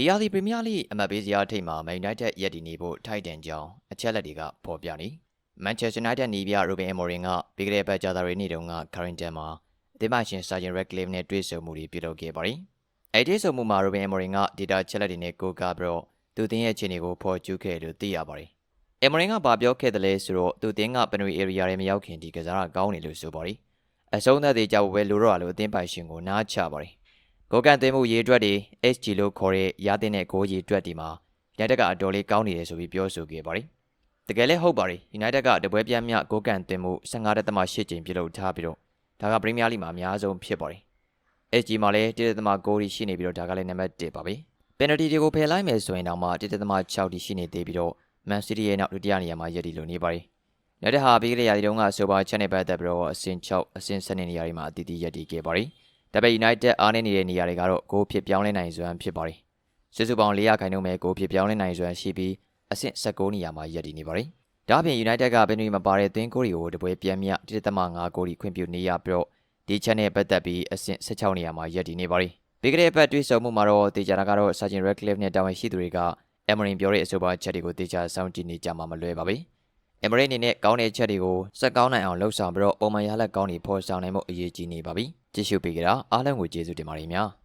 ဒီယာဒီပရီးမီးယားလိအမတ်ပေးစရာအထိပ်မှာမန်ယူနိုက်တက်ရက်တည်နေဖို့ထိုက်တန်ကြောင်းအချက်လက်တွေကဖော်ပြနေမန်ချက်စတာယူနိုက်တက်နီးပြရိုဘင်အမော်ရင်ကပြီးခဲ့တဲ့ပတ်ကြာသပတေးနေ့တုန်းကကာရင်တန်မှာအသင်းမရှင်စာဂျင်ရက်ကလစ်နဲ့တွေ့ဆုံမှုတွေပြုလုပ်ခဲ့ပါတယ်။အဲဒီတွေ့ဆုံမှုမှာရိုဘင်အမော်ရင်ကဒေတာချက်လက်တွေနဲ့ကိုးကားပြီးတော့သူတင်းရဲ့အခြေအနေကိုဖော်ကျူးခဲ့လို့သိရပါတယ်။အမော်ရင်ကဘာပြောခဲ့တယ်လဲဆိုတော့သူတင်းကပနရီအေရီယာတွေမရောက်ခင်ဒီကစားတာကောင်းတယ်လို့ဆိုပါတယ်။အဆုံးသက်တွေကြောက်ပဲလိုတော့လို့အသင်းပိုင်ရှင်ကိုနားချပါတယ်။ ကိုကန်သွင်းမှုရေးအတွက်တွေ SG လို့ခေါ်တဲ့ရတဲ့နဲ့ကိုရေးအတွက်ဒီမှာ United ကအတော်လေးကောင်းနေတယ်ဆိုပြီးပြောဆိုခဲ့ပါတယ်။တကယ်လည်းဟုတ်ပါတယ် United ကတပွဲပြတ်မြကိုကန်သွင်းမှု15.8ကြိမ်ပြုလုပ်ထားပြီးတော့ဒါကပရီးမီးယားလိမှာအများဆုံးဖြစ်ပါတယ်။ SG မှာလည်း1.9ရှိနေပြီးတော့ဒါကလည်းနံပါတ်1ပါပဲ။ penalty တွေကိုဖယ်လိုက်မယ်ဆိုရင်တော့မှ1.6ရှိနေသေးပြီးတော့ Man City ရဲ့နောက်ဒုတိယနေရာမှာရပ်တည်လို့နေပါတယ်။ United ဟာပြီးခဲ့တဲ့ရာသီတုန်းကဆိုပါချက်နဲ့ပတ်သက်ပြီးတော့အဆင့်6အဆင့်7နေရာတွေမှာအတီးတီးရပ်တည်ခဲ့ပါတယ်။ ဒါပေမဲ့ United အားနည်းနေတဲ့နေရာတွေကတော့ဂိုးဖြစ်ပြောင်းလဲနိုင်စွမ်းဖြစ်ပါတယ်။စစ်စုပေါင်း400ခိုင်နှုန်းပဲဂိုးဖြစ်ပြောင်းလဲနိုင်စွမ်းရှိပြီးအဆင့်16နေရာမှာရပ်တည်နေပါတယ်။ဒါ့အပြင် United ကဘယ်နည်းမပါတဲ့သွင်းကိုတွေကိုတပွဲပြန်မြ1.5ဂိုးထိခွင့်ပြုနေရပြီးတော့ဒီချက်နဲ့ပတ်သက်ပြီးအဆင့်16နေရာမှာရပ်တည်နေပါတယ်။ပြီးခဲ့တဲ့အပတ်တွေ့ဆုံမှုမှာတော့တေချာတာကတော့ Sergeant Redcliffe နဲ့တာဝန်ရှိသူတွေက Emery ပြောတဲ့အဆိုပါချက်တွေကိုတေချာစောင့်ကြည့်နေကြမှာမလွယ်ပါဘူး။ Emery အနေနဲ့ကောင်းတဲ့ချက်တွေကိုစက်ကောင်းနိုင်အောင်လှုပ်ဆောင်ပြီးတော့ပုံမှန်ရလက်ကောင်းတွေဖော်ဆောင်နိုင်မှုအရေးကြီးနေပါပြီ။ ကြည့်ရှုပေးကြတာအားလုံးကိုကျေးဇူးတင်ပါတယ်များ။